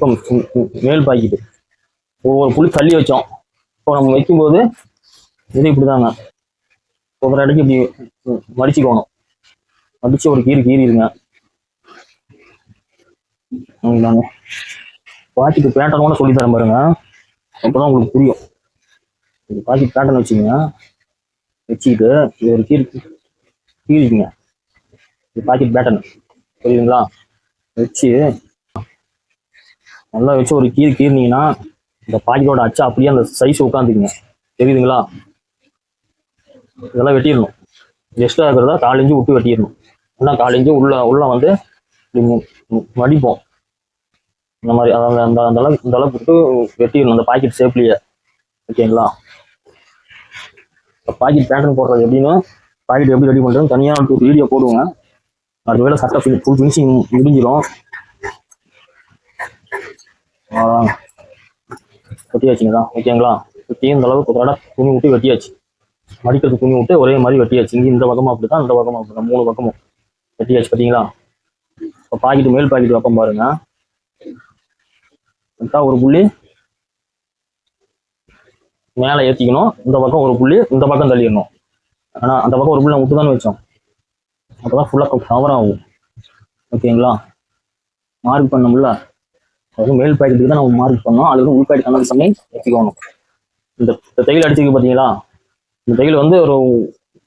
இப்போ மேல் பாக்கெட்டு ஒவ்வொரு புளி தள்ளி வச்சோம். இப்போ நம்ம வைக்கும்போது இது இப்படிதாங்க. ஒவ்வொரு அடிக்கு இப்படி மடிச்சுக்கோணும். மடிச்சுக்கணும் மடிச்சு ஒரு கீறு கீறிடுங்க. இந்தாங்க பாட்டிக்கு பேட்டர்ன் கூட சொல்லி தரேன் பாருங்க. அப்பதான் உங்களுக்கு புரியும். இது பாக்கி பேட்டர்ன் வச்சுக்கோங்க. வச்சுக்கிட்டு இது ஒரு கீழ் கீழிக்குங்க இது பாக்கெட் பேட்டர்ன் புரியுதுங்களா? வச்சு நல்லா வச்சு ஒரு கீழ் கீறினீங்கன்னா இந்த பாக்கெட்டோட அச்சா அப்படியே அந்த சைஸ் உட்காந்துக்குங்க தெரியுதுங்களா? இதெல்லாம் வெட்டிடணும். எக்ஸ்ட்ரா இருக்கிறதா கால் விட்டு வெட்டிடணும். ஏன்னா கால் உள்ள உள்ள வந்து மடிப்போம். இந்த மாதிரி அதாவது அந்த அந்த அளவுக்கு இந்த அளவுக்கு விட்டு வெட்டிடணும். அந்த பாக்கெட் ஷேப்லயே ஓகேங்களா பாக்கெட் பேட்டர்ன் போடுறது எப்படின்னு பாக்கெட் எப்படி ரெடி பண்ணுறதுன்னு தனியாக ஒரு வீடியோ போடுவோங்க. அது வேலை சட்டை ஃபுல் ஃபினிஷிங் முடிஞ்சிடும். அவ்வளோதாங்க வெட்டியாச்சுங்களா ஓகேங்களா? வெட்டி இந்த அளவுக்கு ஒரு துணி விட்டு வெட்டியாச்சு. மடிக்கிறது துணி விட்டு ஒரே மாதிரி வெட்டியாச்சு. இங்கே இந்த பக்கமும் அப்படி தான் இந்த பக்கமும் அப்படி தான் மூணு பக்கமும் வெட்டியாச்சு பார்த்தீங்களா இப்போ பாக்கெட்டு மேல் பாக்கெட் வைப்போம் பாருங்க. ஒரு புள்ளி. மேலே ஏற்றிக்கணும் இந்த பக்கம் ஒரு புள்ளி இந்த பக்கம் தள்ளிடணும். ஆனால் அந்த பக்கம் ஒரு புள்ளி விட்டு தானே வச்சோம். அப்போ தான் ஃபுல்லாக கவர் ஆகும். ஓகேங்களா? மார்க் பண்ணோம்ல? அது மேல் பாக்கெட்டுக்கு தான் நம்ம மார்க் பண்ணோம். அதுக்கு உள் பாக்கெட் கணக்கு பண்ணி வச்சுக்கணும் இந்த தையல் அடிச்சிருக்கு பார்த்தீங்களா இந்த தையல் வந்து ஒரு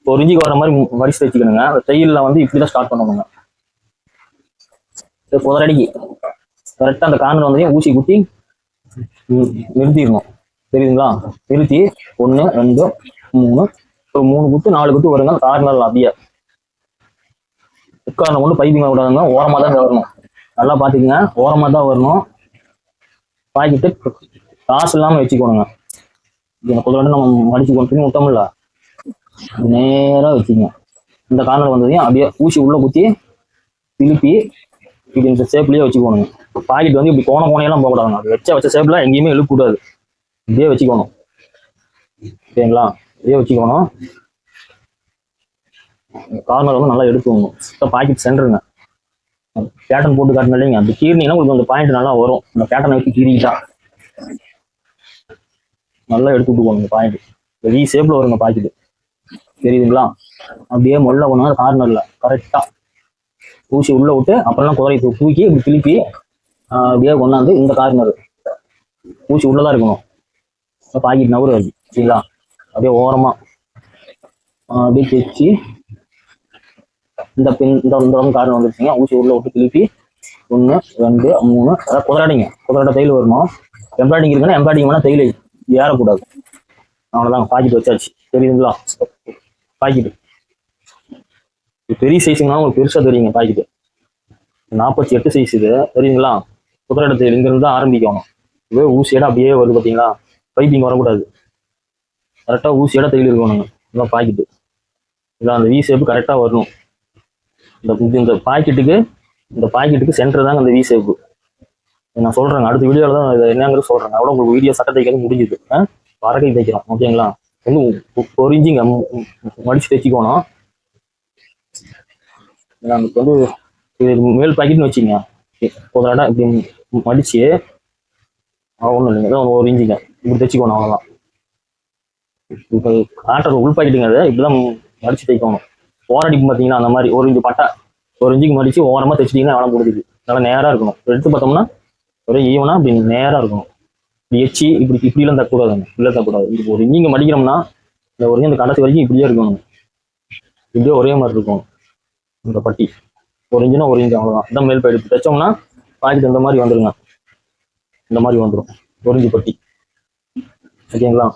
ஒரு இஞ்சிக்கு வர மாதிரி மடிச்சு வச்சுக்கணுங்க. அந்த தையலில் வந்து இப்படி தான் ஸ்டார்ட் பண்ணணுங்க. இது புதரடிக்கு கரெக்டாக அந்த கார்னர் வந்து ஊசி குத்தி நிறுத்திடணும். தெரியுதுங்களா? நிறுத்தி ஒன்று ரெண்டு மூணு. ஒரு மூணு குத்து நாலு குத்து வருங்க. அந்த கார்னர்ல அப்படியே. உட்கார்ந்த ஒன்று பைப்பிங் விடாதுங்க. ஓரமாக தான் வரணும். நல்லா பார்த்துக்குங்க. ஓரமாக தான் வரணும். பாக்கெட்டு காசு இல்லாமல் வச்சுக்கணுங்க. இது குதிரை நம்ம மடிச்சு கொண்டு விட்டோம்ல நேராக வச்சுங்க. இந்த கார்னர் வந்ததையும் அப்படியே ஊசி உள்ள குத்தி திருப்பி இப்படி இந்த ஷேப்லயே வச்சுக்கணுங்க. பாக்கெட் வந்து இப்படி கோண கோணையெல்லாம் போகக்கூடாதுங்க. அது வச்ச வச்ச ஷேப்ல எங்கேயுமே இழுக்கக்கூடாது. இதே வச்சுக்கணும். சரிங்களா? இதே வச்சுக்கணும். கார்னர் வந்து நல்லா எடுத்துக்கணும் பாக்கெட் சென்டருங்க பேட்டர்ன் போட்டு காட்டின இல்லைங்க. அந்த கீறினீங்கன்னா உங்களுக்கு அந்த பாயிண்ட் நல்லா வரும். அந்த பேட்டர்னை வச்சு கீறிக்கிட்டா. நல்லா எடுத்து விட்டுக்கோங்க பாயிண்ட் வி ஷேப்ல வருங்க பாக்கெட் தெரியுதுங்களா? அப்படியே முள்ள கொண்டு கார்னர்ல கரெக்டா பூசி உள்ள விட்டு அப்புறம் குதிரை தூக்கி இப்படி திருப்பி அப்படியே கொண்டாந்து இந்த கார்னர் பூசி உள்ளதா இருக்கணும். பாக்கெட் நவரு வருது சரிங்களா? அப்படியே ஓரமா அப்படியே தைச்சு இந்த பின் இந்த இந்த காரணம் வந்துருச்சுங்க. ஊசி உள்ள விட்டு திருப்பி ஒன்று ரெண்டு மூணு அதாவது குதிராடிங்க. குதிராட தையல் வரணும். எம்ப்ராய்டிங் இருக்குன்னா எம்ப்ராய்டிங் வேணால் தையல் ஏறக்கூடாது. அவ்வளோதாங்க பாக்கெட் வச்சாச்சு. தெரியுதுங்களா? பாக்கெட்டு இது பெரிய சைஸுங்கன்னா உங்களுக்கு பெருசா தெரியுங்க பாக்கெட்டு. நாற்பத்தி எட்டு சைஸ் இது. தெரியுங்களா குதிரை இடத்துல இங்கிருந்து தான் ஆரம்பிக்கணும். இதுவே ஊசியோட அப்படியே வருது பார்த்தீங்களா பைப்பிங் வரக்கூடாது. கரெக்டாக ஊசியோட தையல் இருக்கணுங்க இதான் பாக்கெட்டு. இதான் அந்த வி ஷேப்பு கரெக்டாக வரணும். இந்த இந்த பாக்கெட்டுக்கு இந்த பாக்கெட்டுக்கு சென்டர் தாங்க அந்த வி ஷேப்பு நான் சொல்கிறேங்க அடுத்த வீடியோவில் தான் இதை என்னங்கிறது சொல்றேன். அவ்வளோ உங்களுக்கு வீடியோ சட்டை தைக்கிறது முடிஞ்சுது. ஆ? வரகை தைக்கிறோம். ஓகேங்களா வந்து பொறிஞ்சிங்க. ஒரு மடிச்சு தைச்சிக்கணும். நமக்கு வந்து இது மேல் பாக்கெட்னு வச்சுங்க ஒரு இடம் இப்படி மடிச்சு ஒன்றும் இல்லைங்க. ஒரு இஞ்சிங்க இப்படி தைச்சிக்கணும். அவ்வளோதான் இப்போ ஆட்டர் உள் பாக்கெட்டுங்க அது இப்படிதான் மடிச்சு தைக்கணும். ஓரடிப்பு பார்த்தீங்கன்னா அந்த மாதிரி ஒரு இஞ்சி பட்டா ஒரு இஞ்சிக்கு மடிச்சு ஓரமாக தைச்சிட்டிங்கன்னா வேலை முடிஞ்சுது நல்லா நேராக இருக்கணும். எடுத்து பார்த்தோம்னா ஒரே ஈவனாக இப்படி நேராக இருக்கணும். இப்படி எச்சி இப்படி இப்படிலாம் தக்கக்கூடாது இல்லை தக்கக்கூடாது இப்போ ஒரு இஞ்சிங்க மடிக்கிறோம்னா இந்த ஒரு இந்த கடைசி வரைக்கும் இப்படியே இருக்கணும். இப்படியே ஒரே மாதிரி இருக்கும் இந்த பட்டி. ஒரு இன்ச்சுனா ஒரு இஞ்சி அவ்வளோதான் இதான் மேல் பயிர் தைச்சோம்னா பாக்கெட் இந்த மாதிரி வந்துருங்க. இந்த மாதிரி வந்துடும் ஒரு இஞ்சி பட்டி. ஓகேங்களா?